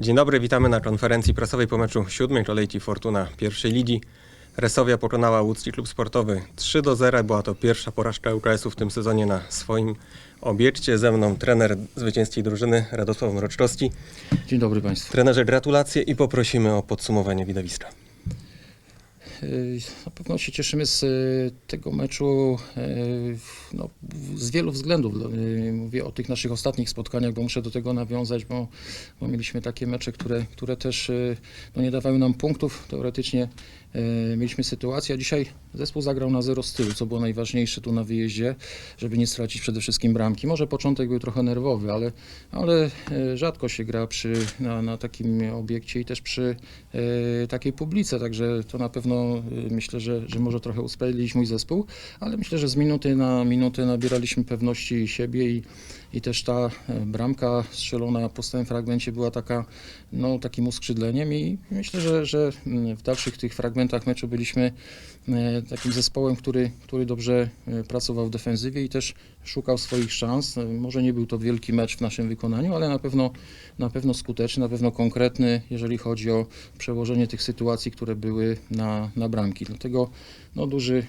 Dzień dobry, witamy na konferencji prasowej po meczu siódmej kolejki Fortuna pierwszej ligi. Resowia pokonała łódzki klub sportowy 3 do 0. Była to pierwsza porażka UKS-u w tym sezonie na swoim obiekcie. Ze mną trener zwycięskiej drużyny Radosław Mroczkowski. Dzień dobry Państwu. Trenerze gratulacje i poprosimy o podsumowanie widowiska. Yy, Na pewno się cieszymy z y, tego meczu yy, no, z wielu względów. Yy, Mówię o tych naszych ostatnich spotkaniach, bo muszę do tego nawiązać, bo, bo mieliśmy takie mecze, które, które też no, nie dawały nam punktów. Teoretycznie mieliśmy sytuację, a dzisiaj zespół zagrał na zero z tyłu, co było najważniejsze tu na wyjeździe, żeby nie stracić przede wszystkim bramki. Może początek był trochę nerwowy, ale, ale yy, rzadko się gra przy, na, na takim obiekcie i też przy yy, takiej publice, także to na pewno myślę, że, że może trochę usprawiedliwić mój zespół, ale myślę, że z minuty na minutę nabieraliśmy pewności siebie i, i też ta e, bramka strzelona po stałym fragmencie była taka, no, takim uskrzydleniem i myślę, że, że mm, w dalszych tych fragmentach meczu byliśmy takim zespołem, który, który dobrze e, pracował w defensywie i też szukał swoich szans. E, Może nie był to wielki mecz w naszym wykonaniu, ale na pewno, na pewno skuteczny, na pewno konkretny, jeżeli chodzi o przełożenie tych sytuacji, które były na, na bramki. Dlatego no, duży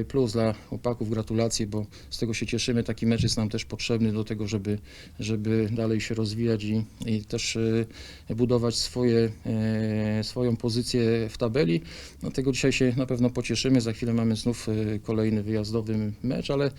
e, plus dla chłopaków, gratulacje, bo z tego się cieszymy. Taki mecz jest nam też potrzebny do tego, żeby, żeby dalej się rozwijać i, i też e, budować swoje, e, swoją pozycję w tabeli. Dlatego dzisiaj się na pewno pocieszymy. Za chwilę mamy znów e, kolejny wyjazdowy mecz, ale e,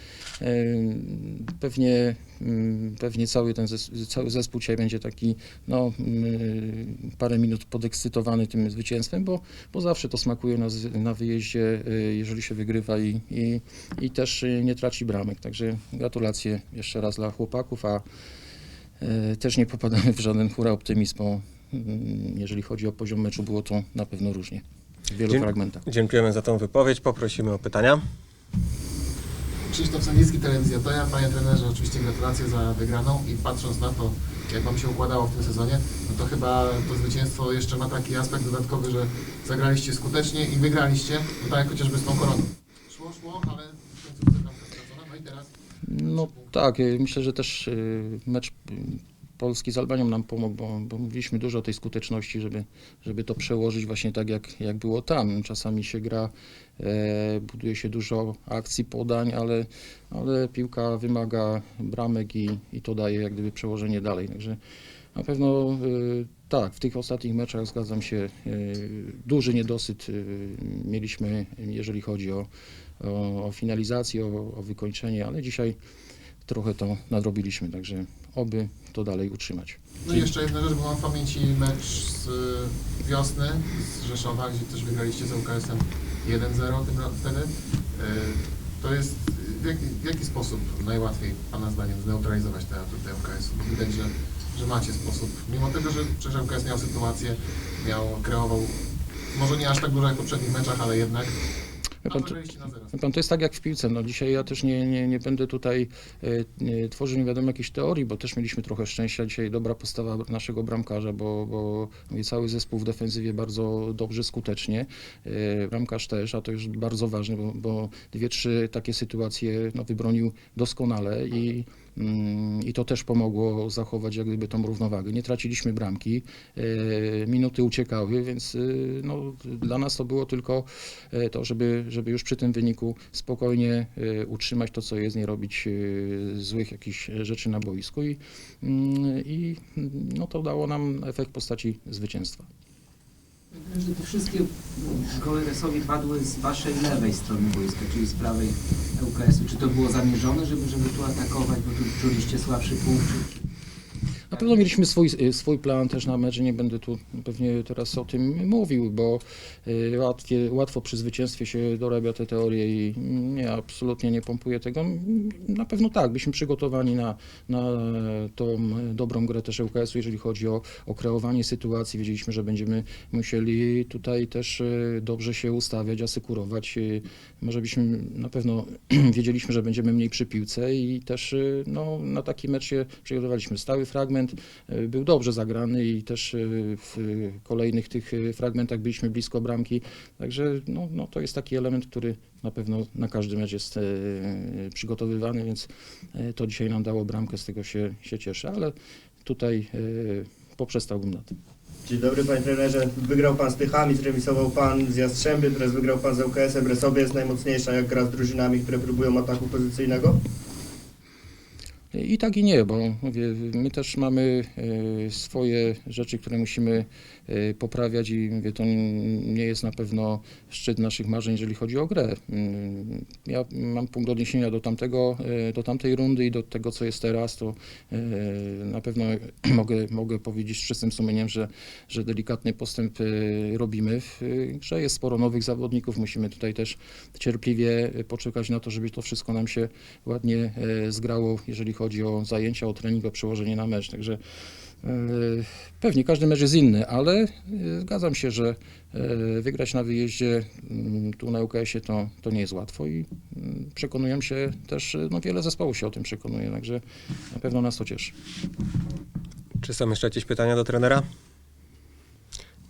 pewnie, mm, pewnie cały ten zes- cały zespół dzisiaj będzie taki no, mm, parę minut podekscytowany tym zwycięstwem, bo, bo zawsze to smakuje na, na wyjeździe, y, jeżeli się wygrywa i, i, i też y, nie traci bramek. Także gratulacje jeszcze raz dla chłopaków, a y, też nie popadamy w żaden hura optymizm, bo mm, jeżeli chodzi o poziom meczu, było to na pewno różnie. W wielu Dzień- fragmentach. Dziękujemy za tą wypowiedź. Poprosimy o pytania. Krzysztof Sannicki, Telewizja Toja. Panie trenerze, oczywiście gratulacje za wygraną i patrząc na to, jak Wam się układało w tym sezonie, no to chyba to zwycięstwo jeszcze ma taki aspekt dodatkowy, że zagraliście skutecznie i wygraliście, no tak jak chociażby z tą koroną. Szło, szło, ale w końcu stracona, no i teraz No tak, myślę, że też y, mecz Polski z Albanią nam pomógł, bo, bo mówiliśmy dużo o tej skuteczności, żeby, żeby to przełożyć właśnie tak, jak, jak było tam. Czasami się gra, e, buduje się dużo akcji, podań, ale, ale piłka wymaga bramek i, i to daje jak gdyby przełożenie dalej. Także na pewno y, tak, w tych ostatnich meczach zgadzam się, y, duży niedosyt y, mieliśmy, jeżeli chodzi o, o, o finalizację, o, o wykończenie, ale dzisiaj trochę to nadrobiliśmy, także oby to dalej utrzymać. No i jeszcze jedna rzecz, bo mam w pamięci mecz z y, wiosny z Rzeszowa, gdzie też wygraliście z UKS-em 1-0 tym, ra- wtedy. Y, To jest, w jaki, w jaki sposób najłatwiej Pana zdaniem zneutralizować te atuty UKS-u? Bo widać, że, że macie sposób, mimo tego, że przecież UKS miał sytuację, miał, kreował, może nie aż tak dużo jak w poprzednich meczach, ale jednak, pan, to, pan, to jest tak jak w piłce. No, dzisiaj ja też nie, nie, nie będę tutaj e, tworzył nie wiadomo jakiejś teorii, bo też mieliśmy trochę szczęścia. Dzisiaj dobra postawa naszego bramkarza, bo, bo mówię, cały zespół w defensywie bardzo dobrze, skutecznie. E, bramkarz też, a to już bardzo ważne, bo, bo dwie, trzy takie sytuacje no, wybronił doskonale i I to też pomogło zachować jak gdyby tą równowagę. Nie traciliśmy bramki, e, minuty uciekały, więc e, no, dla nas to było tylko e, to, żeby, żeby już przy tym wyniku spokojnie utrzymać to, co jest, nie robić złych jakichś rzeczy na boisku i, mm, i no, to dało nam efekt w postaci zwycięstwa. Że te wszystkie gole Resowi padły z waszej lewej strony boiska, czyli z prawej ŁKS-u. Czy to było zamierzone, żeby, żeby tu atakować, bo tu czuliście słabszy punkt? Pewno mieliśmy swój, swój plan też na mecz, nie będę tu pewnie teraz o tym mówił, bo y, łatwiej, łatwo przy zwycięstwie się dorabia te teorie i nie, absolutnie nie pompuję tego. Na pewno tak, byliśmy przygotowani na, na tą dobrą grę też ŁKS-u, jeżeli chodzi o, o kreowanie sytuacji. Wiedzieliśmy, że będziemy musieli tutaj też y, dobrze się ustawiać, asekurować. Y, Może byśmy na pewno wiedzieliśmy, że będziemy mniej przy piłce i też y, no, na taki mecz się przygotowaliśmy. Stały fragment y, był dobrze zagrany i też y, w kolejnych tych y, fragmentach byliśmy blisko bramki. Także no, no, to jest taki element, który na pewno na każdy mecz jest e, przygotowywany, więc e, to dzisiaj nam dało bramkę, z tego się, się cieszę, ale tutaj e, poprzestałbym na tym. Dzień dobry panie trenerze. Wygrał pan z Tychami, zremisował pan z Jastrzębiem, teraz wygrał pan z ŁKS-em. Resowie jest najmocniejsza, jak gra z drużynami, które próbują ataku pozycyjnego? I tak i nie, bo mówię, my też mamy e, swoje rzeczy, które musimy e, poprawiać i mówię, to nie jest na pewno szczyt naszych marzeń, jeżeli chodzi o grę. Mm, Ja mam punkt odniesienia do, tamtego, e, do tamtej rundy i do tego, co jest teraz, to na pewno mogę, mogę powiedzieć z czystym sumieniem, że, że delikatny postęp robimy. E, grze jest sporo nowych zawodników, musimy tutaj też cierpliwie poczekać na to, żeby to wszystko nam się ładnie zgrało, jeżeli chodzi o zajęcia, o trening, o przełożenie na mecz. Także e, pewnie każdy mecz jest inny, ale e, zgadzam się, że e, wygrać na wyjeździe mm, tu na UKS-ie to, to nie jest łatwo i mm, przekonują się też, no wiele zespołów się o tym przekonuje, także na pewno nas to cieszy. Czy są jeszcze jakieś pytania do trenera?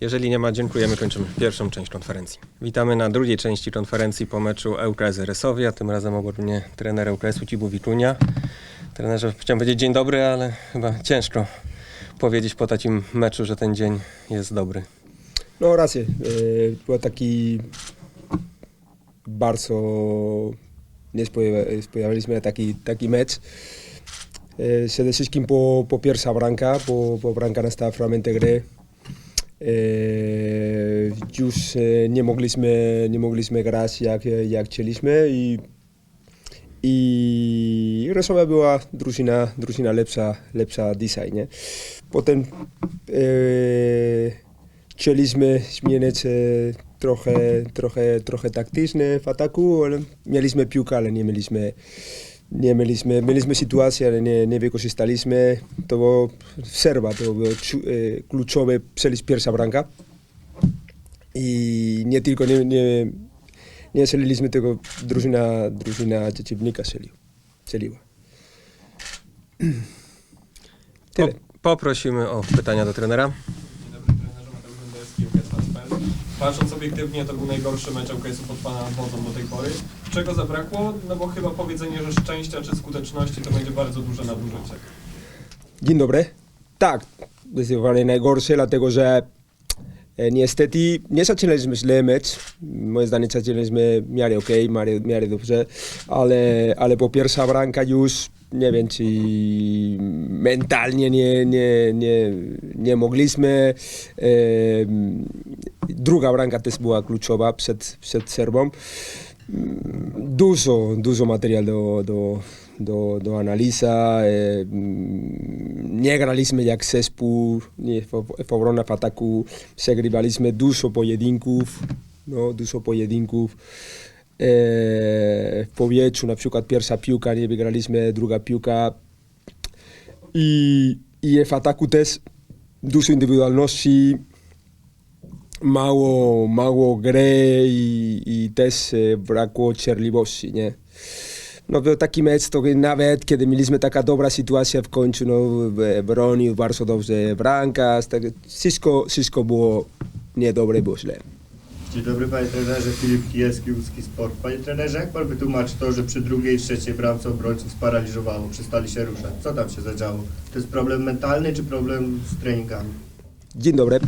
Jeżeli nie ma, dziękujemy. Kończymy pierwszą część konferencji. Witamy na drugiej części konferencji po meczu ŁKS Resowia. Tym razem obok mnie trener ŁKS-u Cibu Wiczunia. Trenerze, chciałem powiedzieć dzień dobry, ale chyba ciężko powiedzieć po takim meczu, że ten dzień jest dobry. No rację. E, Był taki bardzo nie spodziewa- spodziewaliśmy na taki, taki mecz. E, Przede wszystkim po, po pierwsza bramka, po, po bramka nastała fragmenty gry. E, Już nie mogliśmy, nie mogliśmy grać jak, jak chcieliśmy i, i Resowia była drużyna, drużyna lepsza, lepsza dzisiaj, nie? Potem e, chcieliśmy zmienić e, trochę, trochę, trochę taktyczne w ataku, ale mieliśmy piłkę, ale nie mieliśmy, nie mieliśmy, mieliśmy sytuację, ale nie, nie wykorzystaliśmy. To było serba, to było e, kluczowe strzelić pierwsza bramka. I nie tylko nie, nie, nie strzeliliśmy, tylko drużyna, drużyna przeciwnika strzeliła. strzeliła. Po, Tyle. poprosimy o pytania do trenera. Dzień dobry, trenerze Mateusz Będecki, UKS Transfer. Patrząc obiektywnie, to był najgorszy mecz UKS-u pod Pana wodą do tej pory. Czego zabrakło? No bo chyba powiedzenie, że szczęścia czy skuteczności to będzie bardzo duże nadużycie. Dzień dobry. Tak, zdecydowanie najgorsze, dlatego że niestety nie zaczynaliśmy źle mecz. Moim zdaniem zaczynaliśmy miarę w miarę, miarę dobrze, ale, ale po pierwsza bramka już nie wiem, czy mentalnie nie, nie, nie, nie mogliśmy. E, druga bramka też była kluczowa przed, przed Serbą. Dużo, dużo materiału do, do, το, το αναλύσα. Ε, μια γραλίση ε, με διαξές που εφοβρώ να φατακού σε γρυβαλής με τούσο πολιεδίνκουφ. No, τούσο πολιεδίνκουφ. Ε, Φοβιέτσου να πιούκα πιέρσα πιούκα, η επιγραλής με δρούγα πιούκα. Οι, οι εφατακού τες τούσο ειντιβιδουαλνώσει Μάγο, μάγο γκρέ, οι, οι τες ε, βρακό τσερλιβώσει. Ναι. No był taki mecz, to nawet kiedy mieliśmy taka dobra sytuacja w końcu, no bronił bardzo dobrze bramkarz, tak, wszystko, wszystko było niedobre, było źle. Dzień dobry panie trenerze, Filip Kijewski, Łódzki Sport. Panie trenerze, jak pan wytłumaczy to, że przy drugiej i trzeciej bramce obrońców sparaliżowało, przestali się ruszać? Co tam się zadziało? To jest problem mentalny czy problem z treningami? Dzień dobry.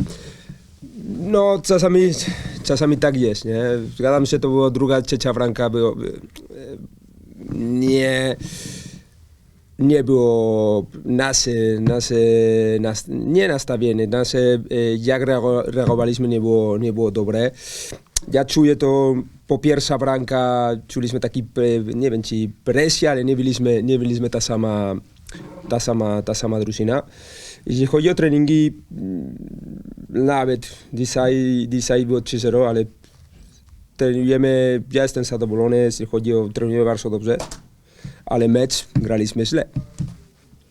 No czasami, czasami tak jest, nie? Zgadzam się, to była druga, trzecia bramka, było, nie, nie było nasze, nasze, nas, nie nastawienie, nasze, e, jak reago- reagowaliśmy nie było, nie było dobre. Ja czuję to po pierwsza bramka, czuliśmy taki, pre- nie wiem czy presję, ale nie byliśmy, nie byliśmy ta sama, ta sama, ta sama drużyna. Jeśli chodzi o treningi, mm, nawet dzisiaj, dzisiaj było 3-0, ale trenujemy, ja jestem zadowolony, jeśli chodzi o trenujemy bardzo dobrze, ale mecz graliśmy źle.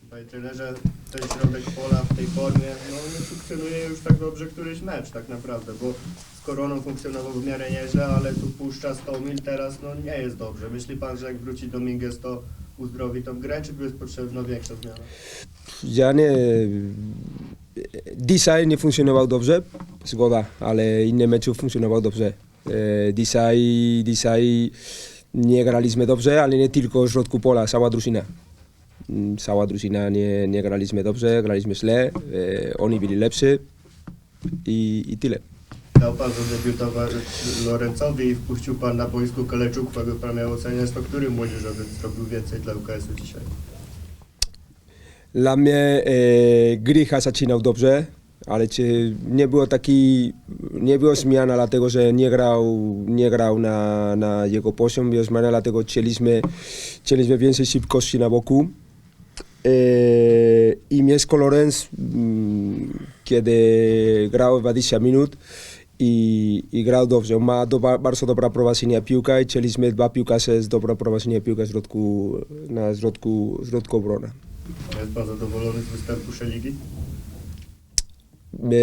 Panie trenerze, ten środek pola w tej formie no, nie funkcjonuje już tak dobrze któryś mecz tak naprawdę, bo z Koroną funkcjonował w miarę nieźle, ale tu puszcza 100 mil teraz, no nie jest dobrze. Myśli pan, że jak wróci Dominguez to uzdrowi tą grę, czy jest potrzebna większa zmiana? Ja nie, dzisiaj nie funkcjonował dobrze, zgoda, ale inne mecze funkcjonował dobrze. E, Dzisiaj, dzisiaj nie graliśmy dobrze, ale nie tylko w środku pola, cała drużyna. Mm, Cała drużyna nie, nie graliśmy dobrze, graliśmy źle, e, oni byli lepsi i, i tyle. Dał pan zadebiutować Lorenzowi i wpuścił pan na boisku Kaleczuk, kogo pan miał oceniać, to który młodzieżowiec zrobił więcej dla UKS-u dzisiaj? Dla mnie e, Grycha zaczynał dobrze, ale czy nie było taki, nie było zmiana dlatego, że nie grał, nie grał na, na jego poziom, było zmiana dlatego chcieliśmy, chcieliśmy więcej szybkości na boku. E, I Mieszko Lorenz, mm, kiedy grał 20 minut i, i grał dobrze, ma do, bardzo dobra prowadzenia piłka i chcieliśmy dwa piłkarze z dobra prowadzenia piłka środku, na środku, środku obrony. Jest pan zadowolony z występu Szeligi? E,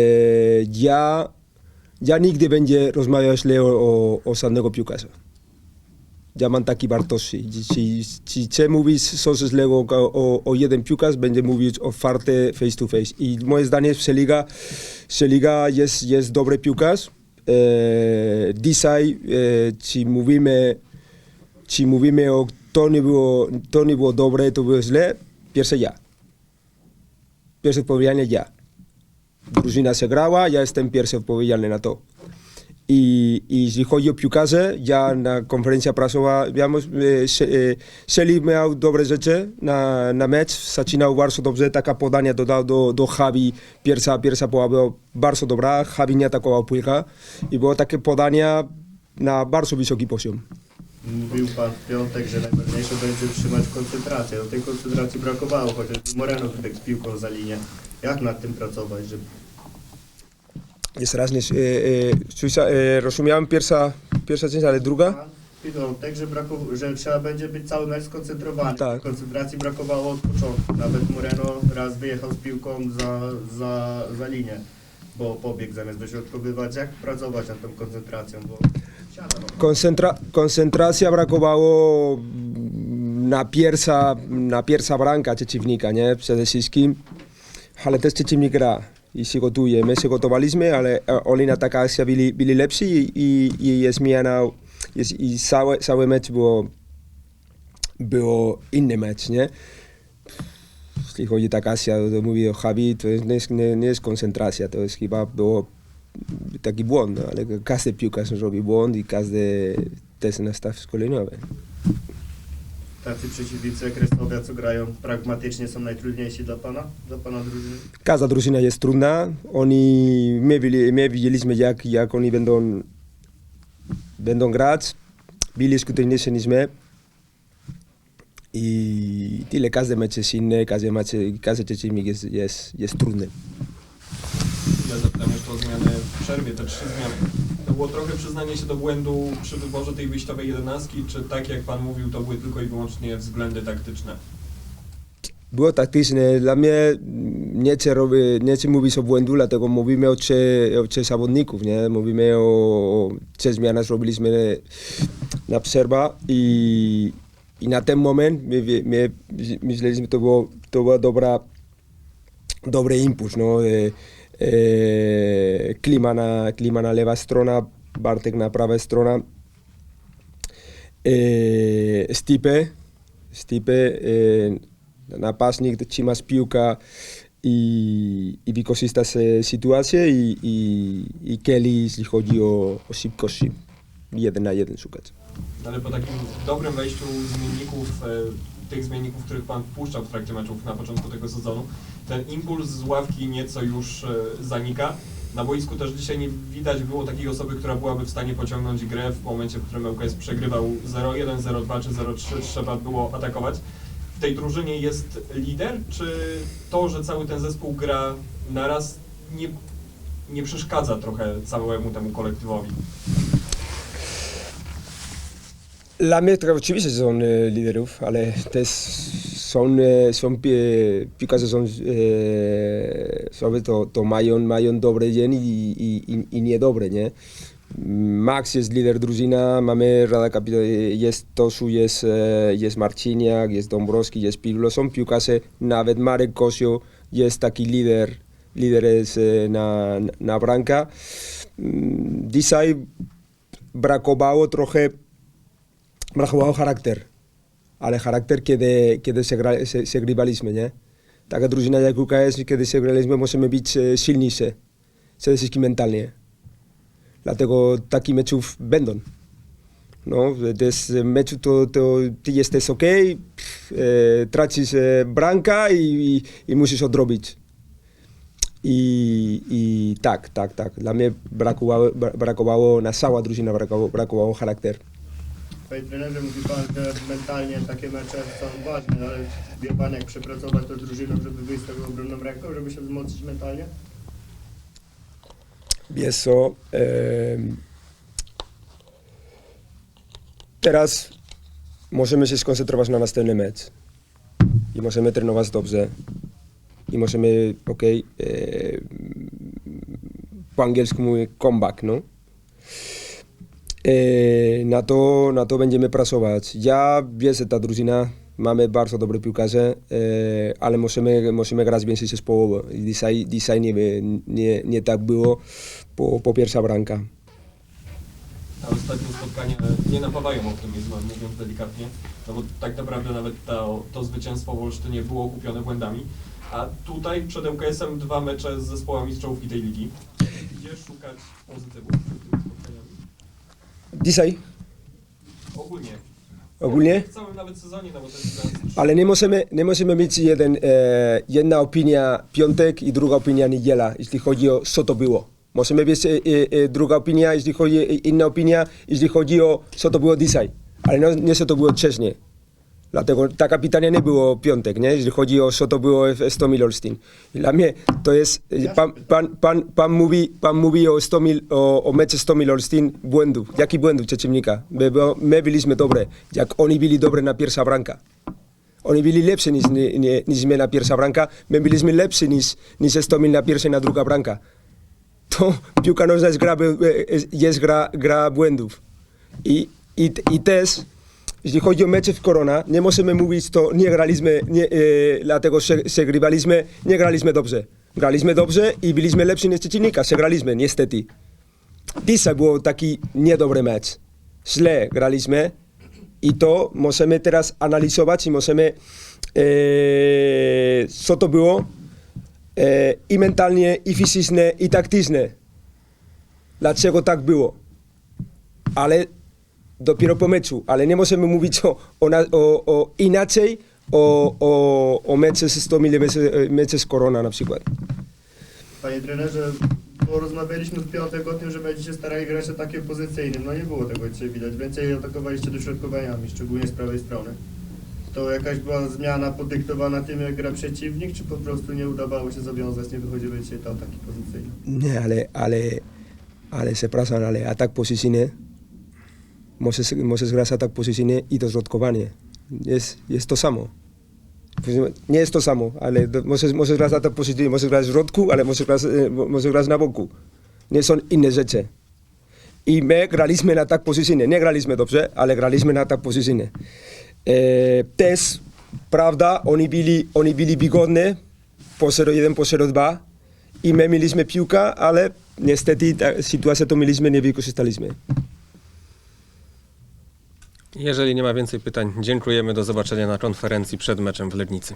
ja, ja nigdy będzie rozmawiał źle o, o, żadnego piłkarza. Ja mam taki wartości. Jeśli, jeśli chcę mówić coś złego o, o, jeden piłkarz, będzie mówić otwarte face to face. I moje zdanie w Liga, Liga jest, jest dobry piłkarz. E, dzisiaj, e, czy mówimy, czy mówimy o to nie było, to nie było dobre, to było źle, pierwsze ja. Pierwsze ja drużyna se grała, ja jestem pierwszy odpowiedzialny na to. I, I jeśli chodzi o piłkarze, ja na konferencja prasowa, ja, e, Se- e, Seli miał dobre rzeczy na, na mecz, zaczynał bardzo dobrze, taka podania dodał do, do Javi, pierwsza, pierwsza połowa była bardzo dobra, Javi nie atakował piłkę i było takie podania na bardzo wysoki poziom. Mówił pan w piątek, że najważniejsze będzie utrzymać koncentrację. Do tej koncentracji brakowało, chociaż Moreno tutaj z piłką za linię. Jak nad tym pracować, żeby Jest raz, nie, e, słysza- e, rozumiałem pierwsza, pierwsza część, ale druga? piątek, że, brakow- że trzeba będzie być cały mecz skoncentrowany. Tak. Koncentracji brakowało od początku. Nawet Moreno raz wyjechał z piłką za, za, za linię, bo pobiegł zamiast dośrodkowywać. Jak pracować nad tą koncentracją? Bo no. Koncentra, koncentracja brakowało na pierwsza, na pierwsza bramka przeciwnika, nie? Przede wszystkim, ale też przeciwnik gra i się gotuje. My się gotowaliśmy, ale oni na taka akcja byli, byli lepsi i, i, i jest zmiana, jest, i cały, cały mecz było, było inny mecz, nie? Jeśli chodzi o taka akcja, to mówię o Javi, to jest, nie, jest, nie, nie jest koncentracja, to jest chyba było taki błąd, no, ale każdy piłkarz robi błąd i każdy też na staw szkoleniowy. Tacy przeciwnicy jak Restowia, co grają pragmatycznie, są najtrudniejsi dla pana? Dla pana drużyny? Każda drużyna jest trudna. Oni, my, byli, my widzieliśmy jak, jak oni będą, będą grać. Byli skuteczniejsi niż my. I tyle, każdy mecz jest inny, każdy, mecz, każdy przeciwnik jest, jest, jest trudny. Ja zapytam jeszcze o zmiany w przerwie, te trzy zmiany. To było trochę przyznanie się do błędu przy wyborze tej wyjściowej jedenastki, czy tak jak Pan mówił, to były tylko i wyłącznie względy taktyczne? Było taktyczne. Dla mnie nie chcę, robić, nie chcę mówić o błędu, dlatego mówimy o trzech, o zawodników. Nie? Mówimy o, o trzech zmianach, robiliśmy na przerwa i, i na ten moment my, my myśleliśmy, to było, to była dobra, dobry impuls. No? Klima, na, klima na lewa strona, Bartek na prawa strona. E, Stipe, Stipe e, napastnik trzymasz piłkę i, i wykorzystasz e, sytuację i, i, i Kelly, jeśli chodzi o, o szybkość, jeden na jeden szukać. Ale po takim dobrym wejściu zmienników, e, tych zmienników, których Pan wpuszczał w trakcie meczów na początku tego sezonu, ten impuls z ławki nieco już e, zanika. Na boisku też dzisiaj nie widać było takiej osoby, która byłaby w stanie pociągnąć grę w momencie, w którym ŁKS przegrywał 0-1, 0-2 czy 0-3, trzeba było atakować. W tej drużynie jest lider, czy to, że cały ten zespół gra naraz nie, nie przeszkadza trochę całemu temu kolektywowi? To oczywiście są e, liderów, ale też są, e, są pi- piłkarze, są, e, sobie to, to mają, mają dobre dzień i, i, i, i niedobre, nie? Max jest lider drużyna, mamy Rada Kapitana, jest Tosu, jest, e, jest Marciniak, jest Dąbrowski, jest Pirulo, są piłkarze, nawet Marek Kosio jest taki lider, lider jest e, na, na bramka. Mm, Dzisiaj brakowało trochę brakowało charakter. ale charakter, kiedy, kiedy się, gra, się, się grywaliśmy, nie? Taka drużyna jak UKS, kiedy się graliśmy, możemy być e, silniejsi, przede wszystkim mentalnie. Dlatego takich meczów będą. No, jest meczu, to, to ty jesteś ok, e, tracisz bramka i, i, i musisz odrobić. I, I tak, tak, tak. Dla mnie brakowało, bra- brakowało na cała drużyna brakowało, brakowało charakter. Panie trenerze, mówi pan, że mentalnie takie mecze są ważne, ale wie pan jak przepracować to drużyną, żeby wyjść z tego obronną ręką, żeby się wzmocnić mentalnie? Wiesz co, em, teraz możemy się skoncentrować na następny mecz i możemy trenować dobrze i możemy, ok, e, po angielsku mówię comeback, no. E, na, to, na to będziemy pracować. Ja wiem, że ta drużyna mamy bardzo dobre piłkarze, e, ale musimy, musimy grać więcej zespołowo. I dzisiaj, dzisiaj nie, nie, nie tak było po, po pierwsza bramka. A ostatnie spotkania nie napawają optymizmem, mówiąc delikatnie, no bo tak naprawdę nawet to, to zwycięstwo w Olsztynie było kupione błędami. A tutaj przed ŁKS-em dwa mecze z zespołami z czołówki tej ligi. Gdzie szukać spotkaniami? Dzisiaj Ogólnie. ogólnie, W całym nawet sezonie, no bo to jest teraz ale nie możemy, nie możemy mieć jeden, e, jedna opinia piątek i druga opinia niedziela, jeśli chodzi o co to było. Możemy mieć e, e, druga opinia, jeśli chodzi o inna opinia, jeśli chodzi o co to było dzisiaj, ale nie, nie co to było wcześniej. Dlatego taka pytania nie było piątek, nie? jeśli chodzi o co to było w Stomil Olsztyn. Dla mnie to jest, e, pan, pan, pan, pan, mówi, pan mówi o, Stomil, o, o meczu Stomil Olsztyn błędów. Jaki błędów przeciwnika? My, my byliśmy dobre, jak oni byli dobre na pierwsza bramka. Oni byli lepsi niż, nie, niż my na pierwsza bramka, my byliśmy lepsi niż, niż Stomil na pierwsza i na druga bramka. To piłka nożna jest gra, bę- jest gra, gra błędów. I, i, I też, jeśli chodzi o mecze w Korona, nie możemy mówić, to nie graliśmy, nie, e, dlatego że grywaliśmy, nie graliśmy dobrze. Graliśmy dobrze i byliśmy lepsi niż przeciwnika, że graliśmy, niestety. Dzisiaj był taki niedobry mecz. Źle graliśmy i to możemy teraz analizować i możemy, e, co to było e, i mentalnie, i fizyczne, i taktyczne. Dlaczego tak było? Ale dopiero po meczu, ale nie możemy mówić o, o, o, o inaczej o, o, o meczu z Stomil, meczu z Korona na przykład. Panie trenerze, bo rozmawialiśmy w piątek o tym, że będziecie starali grać atakiem pozycyjnym. No nie było tego dzisiaj widać. Więcej atakowaliście dośrodkowaniami, szczególnie z prawej strony. To jakaś była zmiana podyktowana tym, jak gra przeciwnik, czy po prostu nie udawało się zawiązać, nie wychodziły dzisiaj te ataki pozycyjne? Nie, ale, ale, ale przepraszam, ale atak pozycyjny, możesz, możesz grać atak pozycyjny i dośrodkowanie. Jest, jest to samo. Nie jest to samo, ale do, możesz, możesz grać atak pozycyjny, możesz grać w środku, ale możesz grać, e, mo- możesz grać na boku. Nie są inne rzeczy. I my graliśmy na atak pozycyjny. Nie graliśmy dobrze, ale graliśmy na atak pozycyjny. E, też, prawda, oni byli, oni byli wygodni po 0-1, po 0-2 i my mieliśmy piłkę, ale niestety ta sytuacja to mieliśmy, nie wykorzystaliśmy. Jeżeli nie ma więcej pytań, dziękujemy. Do zobaczenia na konferencji przed meczem w Legnicy.